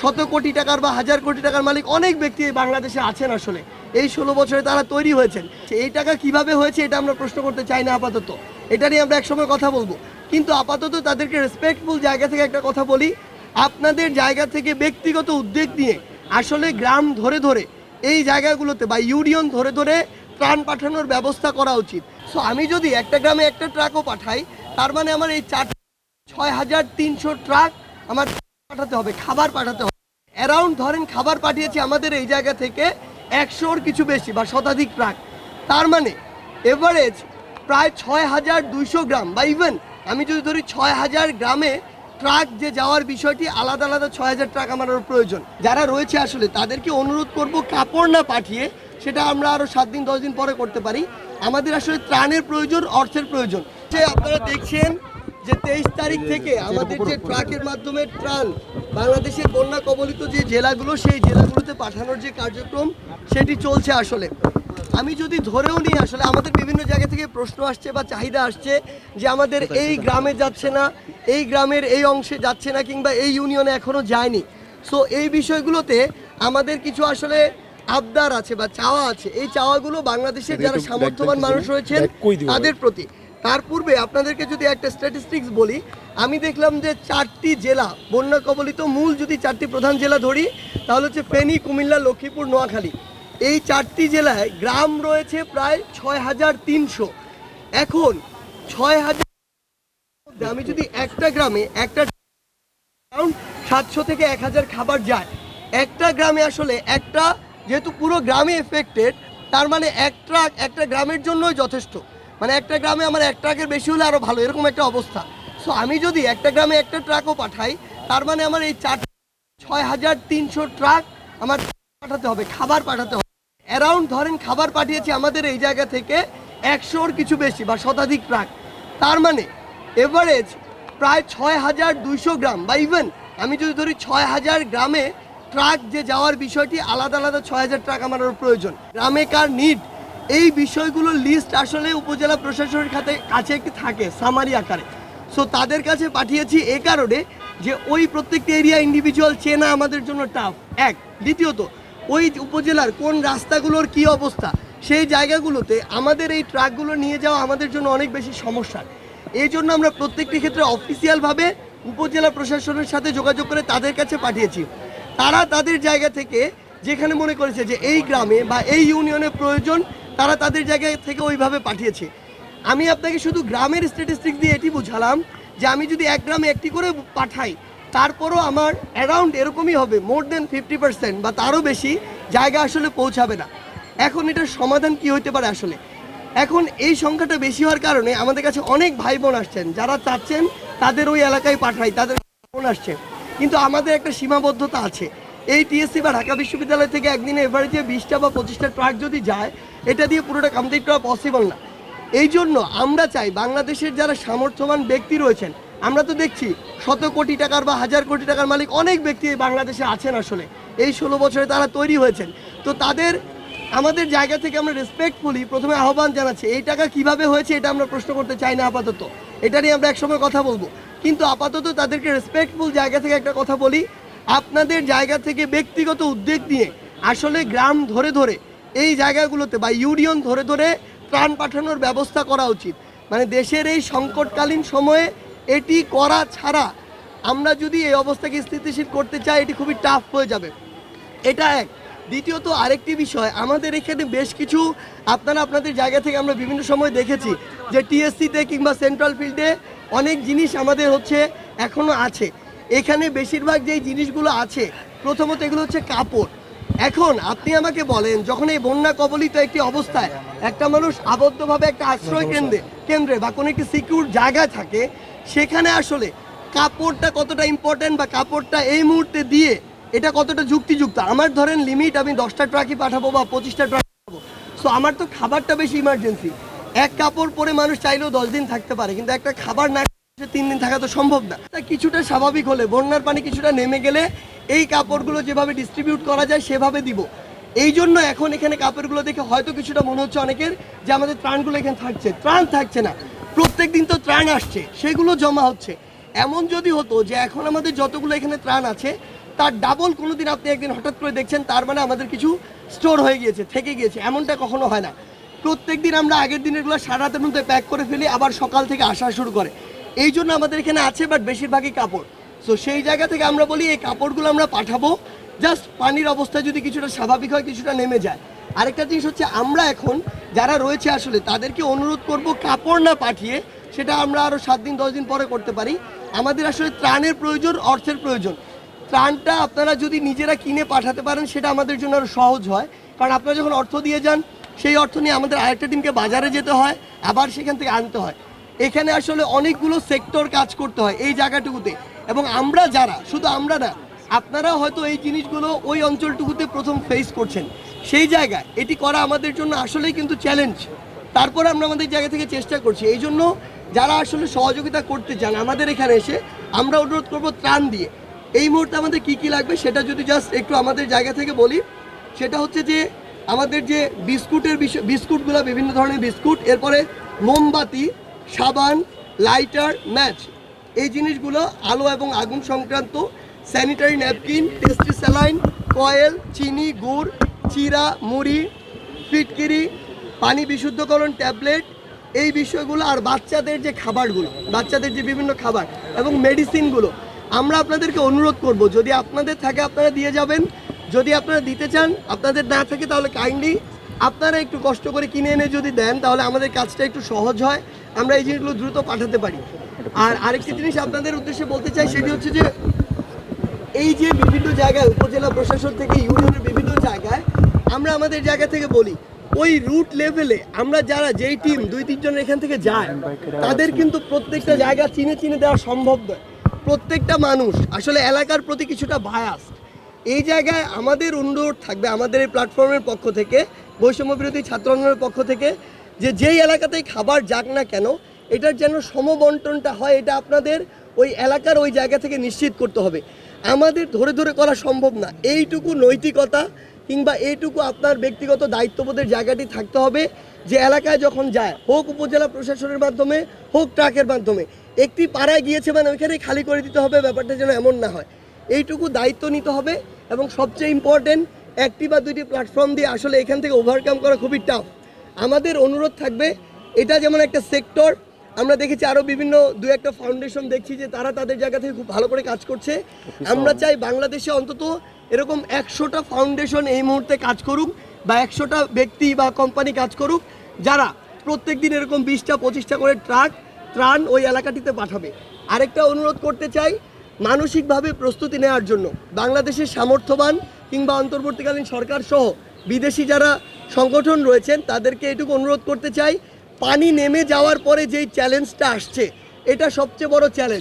শত কোটি টাকার বা হাজার কোটি টাকার মালিক অনেক ব্যক্তি বাংলাদেশে আছেন আসলে। এই ষোলো বছরে তারা তৈরি হয়েছেন। এই টাকা কীভাবে হয়েছে এটা আমরা প্রশ্ন করতে চাই না আপাতত। এটা নিয়ে আমরা একসময় কথা বলব। কিন্তু আপাতত তাদেরকে রেসপেক্টফুল জায়গা থেকে একটা কথা বলি। আপনাদের জায়গা থেকে ব্যক্তিগত উদ্যোগ নিয়ে আসলে গ্রাম ধরে ধরে এই জায়গাগুলোতে বা ইউনিয়ন ধরে ধরে ত্রাণ পাঠানোর ব্যবস্থা করা উচিত। সো আমি যদি একটা গ্রামে একটা ট্রাকও পাঠাই, তার মানে আমার এই চার ছয় হাজার তিনশো ট্রাক আমার পাঠাতে হবে, খাবার পাঠাতে হবে। অ্যারাউন্ড ধরেন খাবার পাঠিয়েছি আমাদের এই জায়গা থেকে একশোর কিছু বেশি বা শতাধিক ট্রাক তার মানে এভারেজ প্রায় ছয় হাজার দুইশো গ্রাম বা ইভেন আমি যদি ধরি ছয় হাজার গ্রামে ট্রাক যে যাওয়ার বিষয়টি আলাদা আলাদা ছয় হাজার ট্রাক আমার আরও প্রয়োজন। যারা রয়েছে আসলে তাদেরকে অনুরোধ করব কাপড় না পাঠিয়ে সেটা আমরা আরও সাত দিন দশ দিন পরে করতে পারি। আমাদের আসলে ত্রাণের প্রয়োজন অর্থের প্রয়োজন। সে আপনারা দেখছেন যে তেইশ তারিখ থেকে আমাদের যে ট্রাকের মাধ্যমে ত্রাণ বাংলাদেশের বন্যা কবলিত যে জেলাগুলো সেই জেলাগুলোতে পাঠানোর যে কার্যক্রম সেটি চলছে আসলে। আমি যদি ধরেও নিই আসলে আমাদের বিভিন্ন জায়গা থেকে প্রশ্ন আসছে বা চাহিদা আসছে যে আমাদের এই গ্রামে যাচ্ছে না এই গ্রামের এই অংশে যাচ্ছে না কিংবা এই ইউনিয়নে এখনও যায়নি। সো এই বিষয়গুলোতে আমাদের কিছু আসলে আবদার আছে বা চাওয়া আছে। এই চাওয়াগুলো বাংলাদেশের যারা সামর্থ্যবান মানুষ রয়েছেন তাদের প্রতি। তার পূর্বে আপনাদেরকে যদি একটা স্ট্যাটিস্টিক্স বলি, আমি দেখলাম যে চারটি জেলা, বন্যা কবলিত মূল যদি চারটি প্রধান জেলা ধরি, তাহলে হচ্ছে ফেনী, কুমিল্লা, লক্ষ্মীপুর, নোয়াখালী। এই চারটি জেলায় গ্রাম রয়েছে প্রায় ছয় হাজার তিনশো। এখন ছয় হাজার আমি যদি একটা গ্রামে একটা সাতশো থেকে এক হাজার খাবার যায়। একটা গ্রামে আসলে একটা, যেহেতু পুরো গ্রামে এফেক্টেড তার মানে এক ট্রাক একটা গ্রামের জন্যই যথেষ্ট। মানে একটা গ্রামে আমার এক ট্রাকের বেশি হলে আরও ভালো, এরকম একটা অবস্থা। সো আমি যদি একটা গ্রামে একটা ট্রাকও পাঠাই, তার মানে আমার এই চার ছয় হাজার তিনশো ট্রাক আমার পাঠাতে হবে, খাবার পাঠাতে হবে। অ্যারাউন্ড ধরেন খাবার পাঠিয়েছি আমাদের এই জায়গা থেকে একশোর কিছু বেশি বা শতাধিক ট্রাক। তার মানে এভারেজ প্রায় ছয় হাজার দুইশো গ্রাম বা ইভেন আমি যদি ধরি ছয় হাজার গ্রামে ট্রাক যে যাওয়ার বিষয়টি আলাদা আলাদা ছয় হাজার ট্রাক আমার প্রয়োজন। গ্রামে কার নিড এই বিষয়গুলোর লিস্ট আসলে উপজেলা প্রশাসনের খাতে কাছে একটি থাকে সামারি আকারে। সো তাদের কাছে পাঠিয়েছি এ কারণে যে ওই প্রত্যেকটি এরিয়া ইন্ডিভিজুয়াল চেনা আমাদের জন্য টাফ এক, দ্বিতীয়ত, ওই উপজেলার কোন রাস্তাগুলোর কি অবস্থা, সেই জায়গাগুলোতে আমাদের এই ট্রাকগুলো নিয়ে যাওয়া আমাদের জন্য অনেক বেশি সমস্যা। এই জন্য আমরা প্রত্যেকটি ক্ষেত্রে অফিসিয়ালভাবে উপজেলা প্রশাসনের সাথে যোগাযোগ করে তাদের কাছে পাঠিয়েছি। তারা তাদের জায়গা থেকে যেখানে মনে করেছে যে এই গ্রামে বা এই ইউনিয়নে প্রয়োজন তারা তাদের জায়গা থেকে ওইভাবে পাঠিয়েছে। আমি আপনাকে শুধু গ্রামের স্ট্যাটিস্টিক্স দিয়ে এটি বুঝালাম যে আমি যদি এক গ্রামে একটি করে পাঠাই, তারপরও আমার অ্যারাউন্ড এরকমই হবে মোর দেন ফিফটি পার্সেন্ট বা তারও বেশি জায়গা আসলে পৌঁছাবে না। এখন এটার সমাধান কি হতে পারে আসলে? এখন এই সংখ্যাটা বেশি হওয়ার কারণে আমাদের কাছে অনেক ভাই বোন আসছেন, যারা চাচ্ছেন তাদের ওই এলাকায় পাঠাই, তাদের বোন আসছে। কিন্তু আমাদের একটা সীমাবদ্ধতা আছে। এই টিএসসি বা ঢাকা বিশ্ববিদ্যালয় থেকে একদিনে এভারেজে বিশটা বা পঁচিশটা ট্রাক যদি যায় এটা দিয়ে পুরোটা কমপ্লিট করা পসিবল না। এই জন্য আমরা চাই বাংলাদেশের যারা সামর্থ্যবান ব্যক্তি রয়েছেন, আমরা তো দেখছি শত কোটি টাকার বা হাজার কোটি টাকার মালিক অনেক ব্যক্তি বাংলাদেশে আছেন আসলে। এই ষোলো বছরে তারা তৈরি হয়েছেন। তো তাদের, আমাদের জায়গা থেকে আমরা রেসপেক্টফুলি প্রথমে আহ্বান জানাচ্ছি, এই টাকা কীভাবে হয়েছে এটা আমরা প্রশ্ন করতে চাই না আপাতত। এটা নিয়ে আমরা একসময় কথা বলব। কিন্তু আপাতত তাদেরকে রেসপেক্টফুল জায়গা থেকে একটা কথা বলি, আপনাদের জায়গা থেকে ব্যক্তিগত উদ্যোগ নিয়ে আসলে গ্রাম ধরে ধরে এই জায়গাগুলোতে বা ইউনিয়ন ধরে ধরে ত্রাণ পাঠানোর ব্যবস্থা করা উচিত। মানে দেশের এই সংকটকালীন সময়ে এটি করা ছাড়া আমরা যদি এই অবস্থাকে স্থিতিশীল করতে চাই, এটি খুবই টাফ হয়ে যাবে। এটা এক। দ্বিতীয়ত আরেকটি বিষয়, আমাদের এখানে বেশ কিছু আপনারা আপনাদের জায়গা থেকে আমরা বিভিন্ন সময় দেখেছি যে টিএসসিতে কিংবা সেন্ট্রাল ফিল্ডে অনেক জিনিস আমাদের হচ্ছে এখনও আছে। এখানে বেশিরভাগ যেই জিনিসগুলো আছে, প্রথমত এগুলো হচ্ছে কাপড়। এখন আপনি আমাকে বলেন যখন এই বন্যা কবলিত একটি অবস্থায় একটা মানুষ আবদ্ধভাবে একটা আশ্রয় কেন্দ্রে কেন্দ্রে বা কোনো একটি সিকিউর জায়গা থাকে সেখানে আসলে কাপড়টা কতটা ইম্পর্টেন্ট বা কাপড়টা এই মুহূর্তে দিয়ে এটা কতটা যুক্তিযুক্ত? আমার ধরেন লিমিট আমি দশটা ট্রাকই পাঠাবো বা পঁচিশটা ট্রাক পাঠাবো। সো আমার তো খাবারটা বেশি ইমার্জেন্সি এক কাপড় পরে মানুষ চাইলেও দশ দিন থাকতে পারে কিন্তু একটা খাবার না তিন দিন থাকা তো সম্ভব না। তা কিছুটা স্বাভাবিক হলে বন্যার পানি কিছুটা নেমে গেলে এই কাপড়গুলো যেভাবে ডিস্ট্রিবিউট করা যায়, সেভাবে দিব। এই জন্য এখন এখানে কাপড়গুলো দেখে হয়তো কিছুটা মনে হচ্ছে অনেকের যে আমাদের ত্রাণগুলো এখানে থাকছে। ত্রাণ থাকছে না। প্রত্যেক দিন তো ত্রাণ আসছে, সেগুলো জমা হচ্ছে। এমন যদি হতো যে এখন আমাদের যতগুলো এখানে ত্রাণ আছে, তার ডাবল কোনো দিন আপনি একদিন হঠাৎ করে দেখছেন, তার মানে আমাদের কিছু স্টোর হয়ে গিয়েছে, থেকে গিয়েছে। এমনটা কখনো হয় না। প্রত্যেক দিন আমরা আগের দিনেরগুলো সারা রাতের মধ্যে প্যাক করে ফেলি, আবার সকাল থেকে আসা শুরু করে। এই জন্য আমাদের এখানে আছে বাট বেশিরভাগই কাপড়। সো সেই জায়গা থেকে আমরা বলি এই কাপড়গুলো আমরা পাঠাবো। জাস্ট পানির অবস্থা যদি কিছুটা স্বাভাবিক হয়, কিছুটা নেমে যায়। আরেকটা জিনিস হচ্ছে আমরা এখন যারা রয়েছে আসলে, তাদেরকে অনুরোধ করব কাপড় না পাঠিয়ে সেটা আমরা আরও সাত দিন, দশ দিন পরে করতে পারি। আমাদের আসলে ত্রাণের প্রয়োজন, অর্থের প্রয়োজন। ত্রাণটা আপনারা যদি নিজেরা কিনে পাঠাতে পারেন, সেটা আমাদের জন্য আরও সহজ হয়। কারণ আপনারা যখন অর্থ দিয়ে যান, সেই অর্থ নিয়ে আমাদের আরেকটা টিমকে বাজারে যেতে হয়, আবার সেখান থেকে আনতে হয়। এখানে আসলে অনেকগুলো সেক্টর কাজ করতে হয় এই জায়গাটুকুতে। এবং আমরা যারা, শুধু আমরা না আপনারা হয়তো এই জিনিসগুলো ওই অঞ্চলটুকুতে প্রথম ফেস করছেন। সেই জায়গায় এটি করা আমাদের জন্য আসলেই কিন্তু চ্যালেঞ্জ তারপরে আমরা আমাদের জায়গা থেকে চেষ্টা করছি। এই জন্য যারা আসলে সহযোগিতা করতে চান আমাদের এখানে এসে, আমরা অনুরোধ করব ত্রাণ দিয়ে। এই মুহূর্তে আমাদের কি কি লাগবে সেটা যদি জাস্ট একটু আমাদের জায়গা থেকে বলি, সেটা হচ্ছে যে আমাদের যে বিস্কুটের বিষয় বিস্কুটগুলো, বিভিন্ন ধরনের বিস্কুট, এরপরে মোমবাতি সাবান, লাইটার, ম্যাচ। এই জিনিসগুলো আলো এবং আগুন সংক্রান্ত sanitary napkin tasty saline, coil, চিনি, গুড়, চিরা, মুড়ি, ফিটকিরি, পানি বিশুদ্ধকরণ ট্যাবলেট, এই বিষয়গুলো আর বাচ্চাদের যে খাবারগুলো, বাচ্চাদের যে বিভিন্ন খাবার এবং মেডিসিনগুলো, আমরা আপনাদেরকে অনুরোধ করব, যদি আপনাদের থাকে আপনারা দিয়ে যাবেন, যদি আপনারা দিতে চান, আপনাদের না থাকে তাহলে কাইন্ডলি আপনারা একটু কষ্ট করে কিনে এনে যদি দেন, তাহলে আমাদের কাজটা একটু সহজ হয়। আমরা এই জিনিসগুলো দ্রুত পাঠাতে পারি। আর আরেকটি জিনিস আপনাদের উদ্দেশ্যে বলতে চাই, সেটি হচ্ছে যে এই যে বিভিন্ন জায়গায়, উপজেলা প্রশাসন থেকে ইউনিয়নের বিভিন্ন জায়গায়, আমরা আমাদের জায়গা থেকে বলি, ওই রুট লেভেলে আমরা যারা যেই টিম দুই তিনজন এখান থেকে যায়, তাদের কিন্তু প্রত্যেকটা জায়গা চিনে চিনে দেওয়া সম্ভব নয়। প্রত্যেকটা মানুষ, আসলে এলাকার প্রতি কিছুটা বায়াস এই জায়গায় আমাদের অনুরোধ থাকবে আমাদের এই প্ল্যাটফর্মের পক্ষ থেকে, বৈষম্য বিরোধী ছাত্র পক্ষ থেকে যে যেই এলাকাতেই খাবার যাক না কেন, এটার যেন সমবন্টনটা হয়, এটা আপনাদের ওই এলাকার ওই জায়গা থেকে নিশ্চিত করতে হবে। আমাদের ধরে ধরে করা সম্ভব না। এইটুকু নৈতিকতা কিংবা এইটুকু আপনার ব্যক্তিগত দায়িত্ববোধের জায়গাটি থাকতে হবে যে এলাকায় যখন যায়, হোক উপজেলা প্রশাসনের মাধ্যমে, হোক ট্রাকের মাধ্যমে, একটি পাড়ায় গিয়েছে মানে ওইখানে খালি করে দিতে হবে, ব্যাপারটা যেন এমন না হয়। এইটুকু দায়িত্ব নিতে হবে এবং সবচেয়ে ইম্পর্টেন্ট একটি বা দুইটি প্ল্যাটফর্ম দিয়ে আসলে এখান থেকে ওভারকাম করা খুবই টাফ আমাদের অনুরোধ থাকবে এটা যেমন একটা সেক্টর আমরা দেখেছি আরও বিভিন্ন দু একটা ফাউন্ডেশন দেখছি যে তারা তাদের জায়গা থেকে খুব ভালো করে কাজ করছে। আমরা চাই বাংলাদেশে অন্তত এরকম একশোটা ফাউন্ডেশন এই মুহূর্তে কাজ করুক বা একশোটা ব্যক্তি বা কোম্পানি কাজ করুক যারা প্রত্যেক দিন এরকম বিশটা পঁচিশটা করে ট্রাক ত্রাণ ওই এলাকাটিতে পাঠাবে। আরেকটা অনুরোধ করতে চাই মানসিকভাবে প্রস্তুতি নেওয়ার জন্য বাংলাদেশের সামর্থ্যবান কিংবা অন্তর্বর্তীকালীন সরকার সহ বিদেশি যারা সংগঠন রয়েছেন, তাদেরকে এটুকু অনুরোধ করতে চাই, পানি নেমে যাওয়ার পরে যেই চ্যালেঞ্জটা আসছে, এটা সবচেয়ে বড় চ্যালেঞ্জ